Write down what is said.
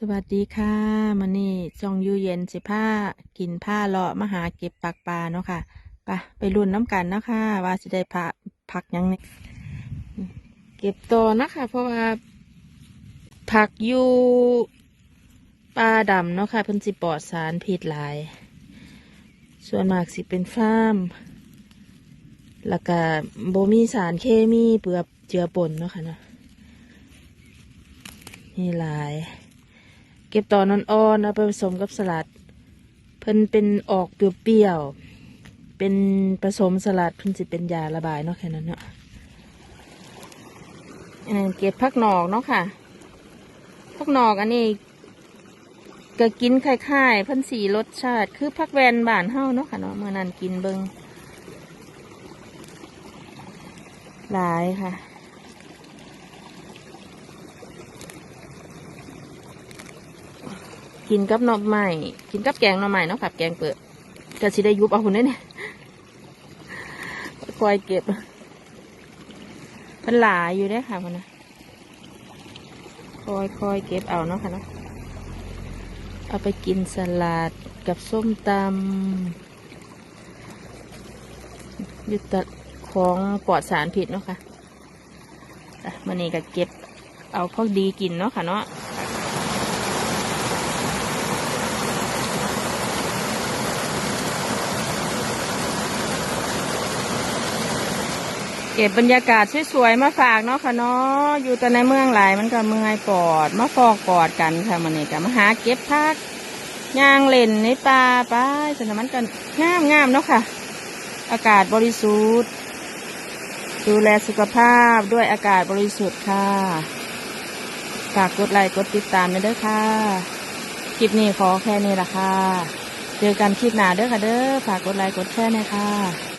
สวัสดีค่ะมันนี่จองยูเย็นสิผ้ากินผ้าเลาะมาหาเก็บปักปลาเนาะค่ะไปไปรุ่นน้ำกันเนาะค่ะว่าสิได้ผักผักยังนี่เก็บต่อนะคะเพราะว่าผักยูปลาดำเนาะค่ะเพิ่นสิปลอดสารพิษหลาย ส่วนมากสิเป็นฟาร์มแล้วก็บ่มีสารเคมีเปลือกเจือปนเนาะค่ะเนาะนี่หลาย ก็บตอนอ่อนๆเอาไปผสมกับสลัด เพิ่นเป็นออกเปรี้ยวๆ เป็นผสมสลัดเพิ่นสิเป็นยาระบายเนาะแค่นั้นเนาะอันนั้นเก็บพักหนอกเนาะค่ะ พักหนอกอันนี้ก็กินคล้ายๆเพิ่นสีรสชาติ คือพักแวนบานเฮาเนาะค่ะเนาะเมื่อนั้นกินเบิงหลายค่ะ กินกับหน่อไม้กินกับแกงหน่อไม้เนาะครับแกงเปิดจะสิได้ยุบเอาคนนี้เนี่ยคอยเก็บมันหลายอยู่ได้ค่ะมันนะคอยคอยเก็บเอาเนาะค่ะเนาะเอาไปกินสลัดกับส้มตำยุตะของปลอดสารผิดเนาะค่ะมันนี่ก็เก็บเอาพอดีกินเนาะค่ะเนาะ เก็บบรรยากาศสวยๆมาฝากเนาะค่ะเนาะอยู่แต่ในเมืองหลายมันก็เมื่อยปอดมาฟอกปอดกันค่ะมันนี่ก็มาหาเก็บพักย่างเล่นในป่าไปสนามันกันงามงามๆเนาะค่ะ อากาศบริสุทธิ์ ดูแลสุขภาพด้วยอากาศบริสุทธิ์ค่ะฝากกดไลค์กดติดตามด้วยค่ะ คลิปนี้ขอแค่นี้ละค่ะ เจอกันคลิปหน้าเด้อค่ะเด้อฝากกดไลค์กดแชร์น่อยค่ะ